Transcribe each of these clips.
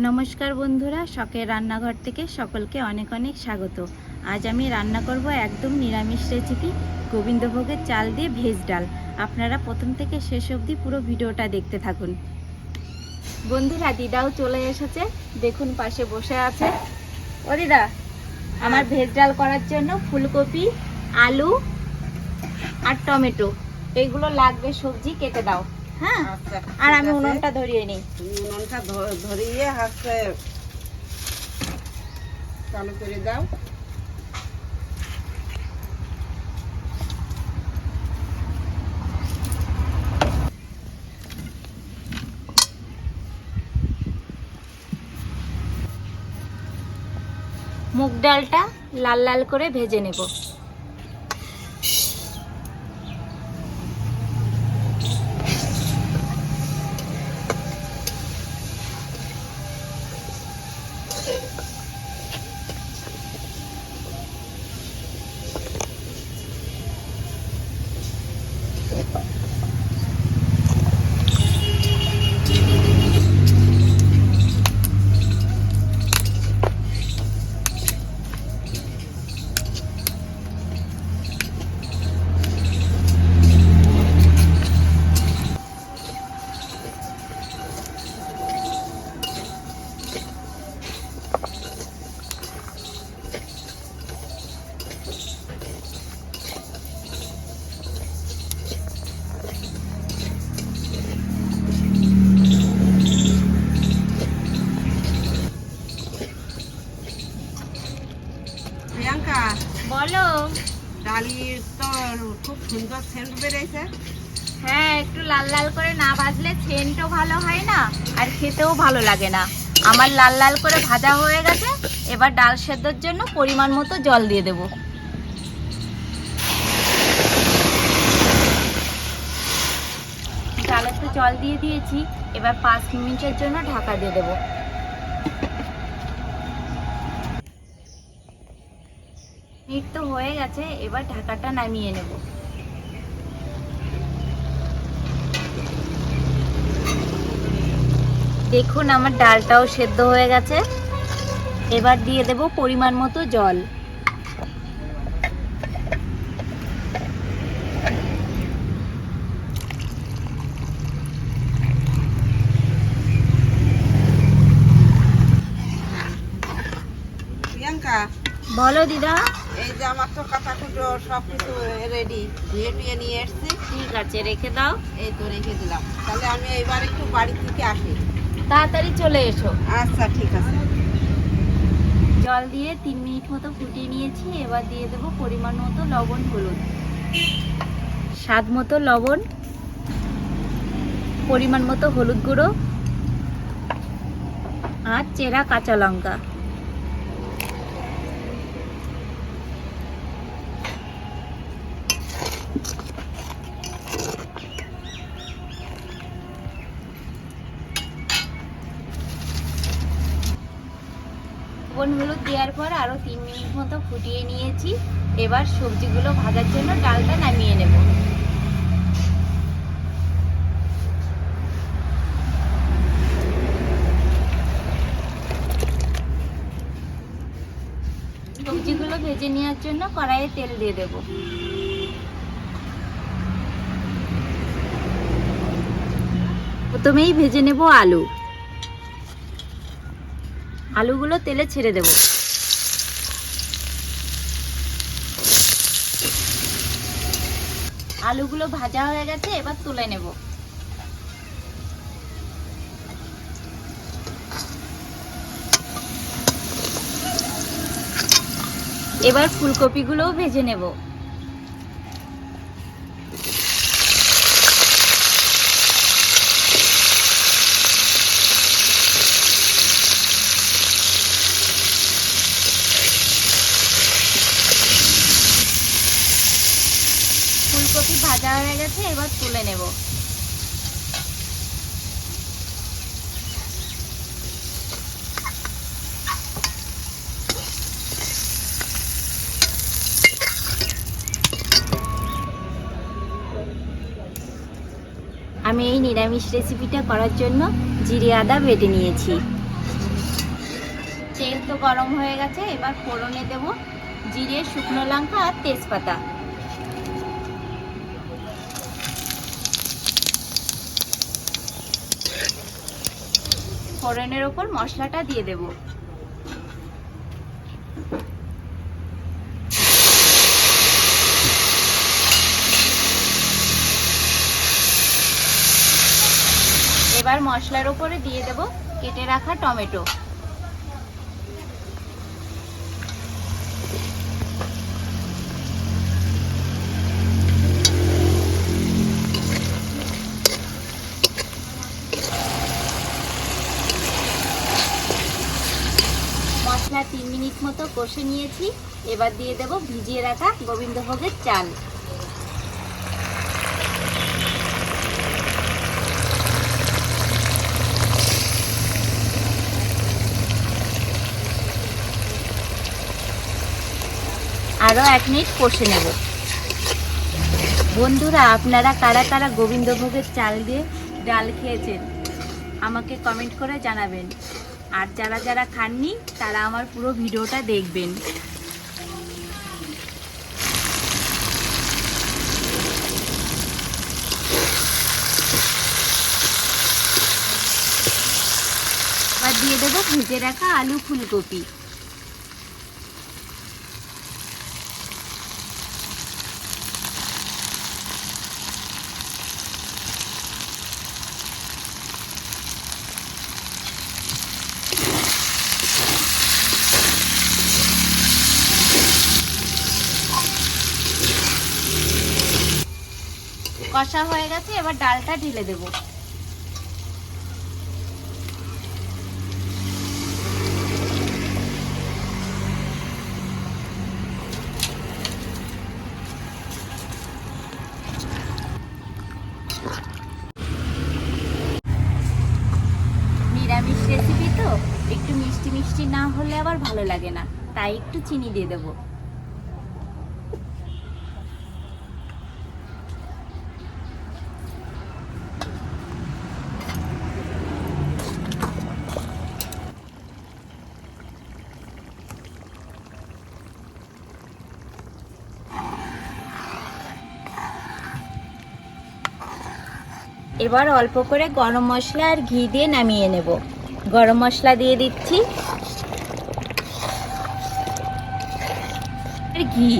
নমস্কার বন্ধুরা, শখের রান্নাঘর থেকে সকলকে অনেক অনেক স্বাগত। আজ আমি রান্না করব একদম নিরামিষ রেসিপি গোবিন্দভোগের চাল দিয়ে ভেজ ডাল। আপনারা প্রথম থেকে শেষ অবধি পুরো ভিডিওটা দেখতে থাকুন। বন্ধুরা, দিদাও চলে এসেছে। দেখুন, পাশে বসে আছে। ও দিদা, আমার ভেজ ডাল করার জন্য ফুলকপি, আলু আর টমেটো। এইগুলো লাগবে সবজি, কেটে দাও। হ্যাঁ? আচ্ছা, আর আমি। উনুনটা ধরিয়ে নিই। উনুনটা ধরিয়ে হচ্ছে চালু করে দাও। মুগ ডালটা লাল লাল করে ভেজে নেব। বলো। ডালির তো খুব সুন্দর সেন্ট বেরিয়েছে। হ্যাঁ একটু লাল লাল করে না ভাজলে সেন্টও ভালো হয় না আর খেতেও ভালো লাগে না। আমার লাল লাল করে ভাজা হয়ে গেছে এবার ডাল সেদ্ধর জন্য পরিমাণ মতো জল দিয়ে দেব। ডালে তো জল দিয়ে দিয়েছি এবার পাঁচ মিনিটের জন্য ঢাকা দিয়ে দেবো। মিনিট তো হয়ে গেছে, এবার ঢাকাটা নামিয়ে নেব। দেখুন, আমার ডালটাও সেদ্ধ হয়ে গেছে। এবার দিয়ে দেব পরিমাণ মতো জল প্রিয়াঙ্কা বলো দিদা। এই যে আমার তো কাটা কুটো সব কিছু রেডি ধুয়ে টুয়ে নিয়ে এসছি। ঠিক আছে রেখে দাও। এই তো রেখে দিলাম। তাহলে আমি এবার একটু বাড়ি থেকে আসি। তাড়াতাড়ি চলে এসো। আচ্ছা ঠিক আছে। জল দিয়ে তিন মিনিট মতো ফুটিয়ে নিয়েছি। এবার দিয়ে দেবো পরিমাণ মতো লবণ হলুদ। স্বাদ মতো লবণ পরিমাণ মতো হলুদ গুঁড়ো আর চেরা কাঁচা লঙ্কা। লবণ হলুদ দেওয়ার পর আরও তিন মিনিট মতো ফুটিয়ে নিয়েছি। এবার সবজিগুলো ভাজার জন্য ডালটা নামিয়ে নেব। সবজিগুলো ভেজে নেওয়ার জন্য কড়াইয়ে তেল দিয়ে দেব। প্রথমেই ভেজে নেব আলু। আলুগুলো তেলে ছেড়ে দেব। আলুগুলো ভাজা হয়ে গেছে, এবার তুলে নেব। এবার ফুলকপিগুলোও ভেজে নেব। ফুলকপি ভাজা হয়ে গেছে, এবার তুলে নেব। আমি এই নিরামিষ রেসিপিটা করার জন্য জিরে আদা বেটে নিয়েছি। তেল তো গরম হয়ে গেছে, এবার ফোড়নে দেব জিরে, শুকনো লঙ্কা আর তেজপাতা। ফোড়নের ওপর মশলাটা দিয়ে দেব। এবার মশলার ওপরে দিয়ে দেব কেটে রাখা টমেটো মশলা তিন মিনিট মতো কষে নিয়েছি। এবার দিয়ে দেব ভিজিয়ে রাখা গোবিন্দভোগের চাল। আরও এক মিনিট কষে নেব। বন্ধুরা, আপনারা কারা কারা গোবিন্দভোগের চাল দিয়ে ডাল খেয়েছেন, আমাকে কমেন্ট করে জানাবেন। আর যারা যারা খাননি, তারা আমার পুরো ভিডিওটা দেখবেন। দিয়ে দেবো ভেজে রাখা আলু ফুলকপি। কষা হয়ে গেছে, এবার ডালটা ঢেলে দেবো। নিরামিষ রেসিপি তো, একটু মিষ্টি মিষ্টি না হলে আবার ভালো লাগে না, তাই একটু চিনি দিয়ে দেবো। এবার অল্প করে গরম মশলা আর ঘি দিয়ে নামিয়ে নেব। গরম মশলা দিয়ে দিচ্ছি। আর ঘি।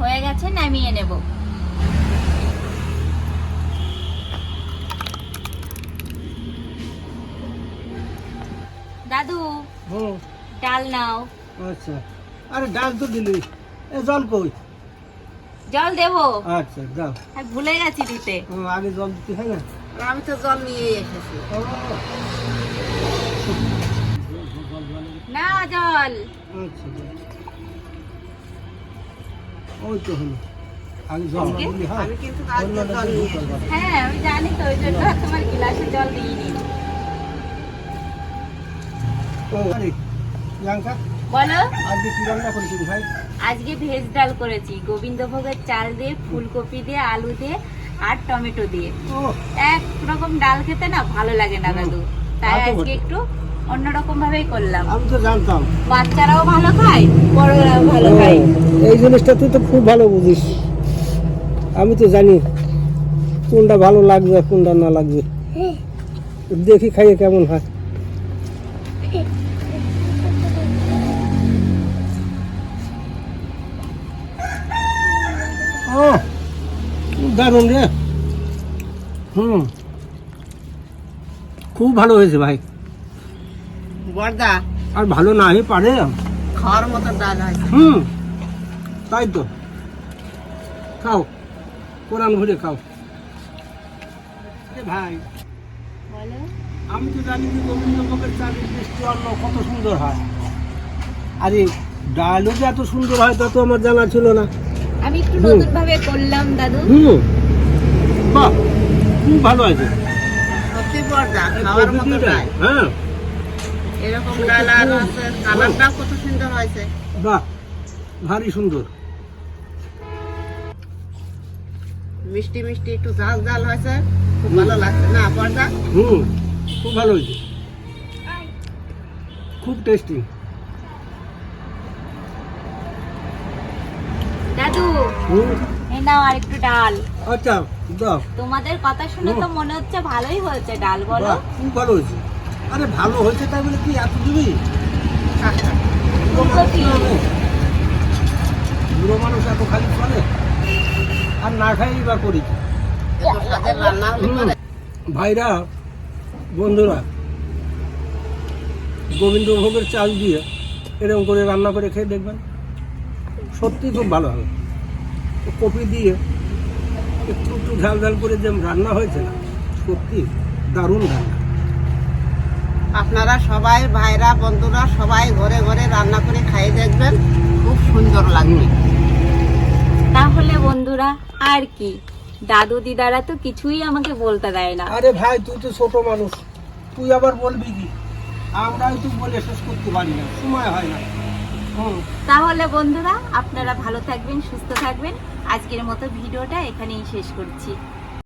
হয়ে গেছে, নামিয়ে নেব। দাদু। ডাল নাও। আচ্ছা। আরে ডাল তো দিলি। এ জল কই? জল দেবো? আচ্ছা দাও। আর ভুলে গেছি দিতে। আগে জল দিতে হয় না? আমি তো জল নিয়ে এসেছি। না জল। আচ্ছা। ওই তো হলো। জল হয়? আমি কিন্তু আজকে জল তো নিয়ে হ্যাঁ আমি জানি তো ওই জন্য তোমার গিলাসে জল দিইনি। ও আরে প্রিয়াঙ্কা? বলো। আজকে কি রান্না করেছিস ভাই? আজকে ভেজ ডাল করেছি গোবিন্দভোগের চাল দিয়ে ফুলকপি দিয়ে আলু দিয়ে আর টমেটো দিয়ে। ও এক রকম ডাল খেতে না ভালো লাগে না দাদু। তাই আজকে একটু অন্যরকম ভাবেই করলাম। আমি তো জানতাম। বাচ্চারাও ভালো খায় বড়রাও ভালো খায়। এই জিনিসটা তুই তো খুব ভালো বুঝিস। আমি তো জানি কোনটা ভালো লাগবে কোনটা না লাগবে। দেখি খাইয়ে কেমন হয়। দারুণ রে। হুম। খুব ভালো হয়েছে ভাই। বর্দা। আর ভালো নাই পারে। খাওয়ার মতো ডাল হয় হুম। তাই তো। খাও। কোরআন ঘুরে খাও। ভাই আমি তো জানি যে গোবিন্দভোগের চালের মিষ্টি অন্ন কত সুন্দর হয়। আরে ডালও যে এত সুন্দর হয় তা তো আমার জানা ছিল না। আমি একটু নতুন ভাবে করলাম দাদু। হুম। বাহ খুব ভালো আছে সত্যি বর্দা খাওয়ার মতো হ্যাঁ। এরকম ডাল আর হচ্ছে কালারটাও কত সুন্দর হয়েছে। বাহ ভারী সুন্দর। মিষ্টি মিষ্টি একটু ঝাল ঝাল হয়েছে। খুব ভালো লাগছে না পর্দা? হুম খুব ভালো হয়েছে। খুব টেস্টি দাদু হুম এই নাও আর একটু ডাল। আচ্ছা দাও। তোমাদের কথা শুনে তো মনে হচ্ছে ভালোই হয়েছে ডাল বলো। খুব ভালো হয়েছে। আরে ভালো হয়েছে তাই বলে কি এত দিবি বুড়ো মানুষ এত খালি চলে? আর না খাই বা করি। ভাইরা বন্ধুরা গোবিন্দভোগের চাল দিয়ে এরকম করে রান্না করে খেয়ে দেখবেন সত্যি খুব ভালো হবে। কপি দিয়ে একটু একটু ঝাল ঝাল করে যে রান্না হয়েছে না সত্যি দারুণ রান্না। আপনারা সবাই ভাইরা বন্ধুরা সবাই ঘরে ঘরে রান্না করে খাই দেখবেন খুব সুন্দর লাগবে। তাহলে বন্ধুরা আর কি? দাদু দিদারা তো কিছুই আমাকে বলতে দেয় না। আরে ভাই তুই তো ছোট মানুষ। তুই আবার বলবি কি? আমরা তো বলে শেষ করতে পারি না সময় হয় না। হুম। তাহলে বন্ধুরা আপনারা ভালো থাকবেন সুস্থ থাকবেন। আজকের মতো ভিডিওটা এখানেই শেষ করছি।